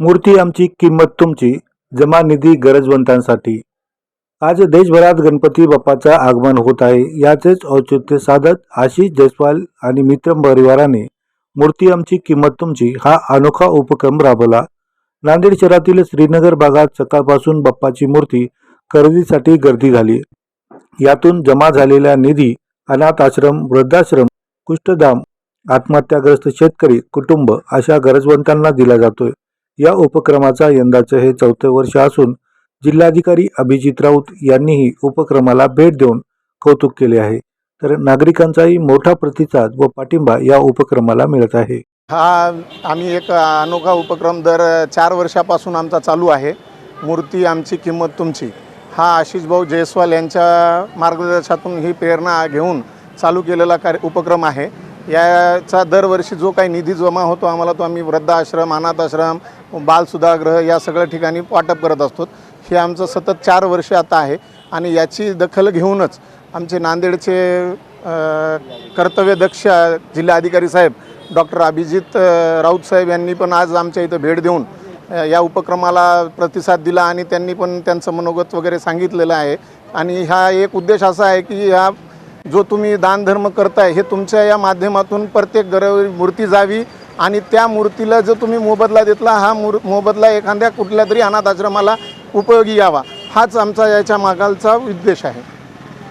मूर्ती आमची किंमत तुमची जमा निधी गरजवंतांसाठी. आज देशभरात गणपती बाप्पाचं आगमन होत आहे याचेच औचित्य साधत आशिष जयस्वाल आणि मित्र परिवाराने मूर्ती आमची किंमत तुमची हा अनोखा उपक्रम राबवला. नांदेड शहरातील श्रीनगर भागात सकाळपासून बाप्पाची मूर्ती खरेदीसाठी गर्दी झाली. यातून जमा झालेला निधी अनाथ आश्रम वृद्धाश्रम कुष्ठधाम आत्महत्याग्रस्त शेतकरी कुटुंब अशा गरजवंतांना दिला जातोय. या उपक्रमाचा यंदाचं हे चौथे वर्ष असून जिल्हाधिकारी अभिजित राऊत यांनीही उपक्रमाला भेट देऊन कौतुक केले आहे. तर नागरिकांचाही मोठा प्रतिसाद व पाठिंबा या उपक्रमाला मिळत आहे. हा आम्ही एक अनोखा उपक्रम दर चार वर्षापासून आमचा चालू आहे. मूर्ती आमची किंमत तुमची. हा आशिष भाऊ जयस्वाल यांच्या मार्गदर्शनातून ही प्रेरणा घेऊन चालू केलेला कार्य उपक्रम आहे. याचा दरवर्षी जो काही निधी जमा होतो आम्हाला तो आम्ही वृद्धाश्रम अनाथ आश्रम बालसुधागृह या सगळ्या ठिकाणी वाटप करत असतो. हे आमचं सतत चार वर्ष आता आहे आणि याची दखल घेऊनच आमचे नांदेडचे कर्तव्यदक्ष जिल्हाधिकारी साहेब डॉक्टर अभिजित राऊत साहेब यांनी पण आज आमच्या इथं भेट देऊन या उपक्रमाला प्रतिसाद दिला आणि त्यांनी पण त्यांचं मनोगत वगैरे सांगितलेलं आहे. आणि हा एक उद्देश असा आहे की ह्या जो तुम्ही दानधर्म करताय हे तुमच्या या माध्यमातून प्रत्येक घरावर मूर्ती जावी आणि त्या मूर्तीला जर तुम्ही मोबदला देतला हा मूर मोबदला एखाद्या कुठल्या तरी अनाथ आश्रमाला उपयोगी यावा. हाच आमचा याच्या मागालचा उद्देश आहे.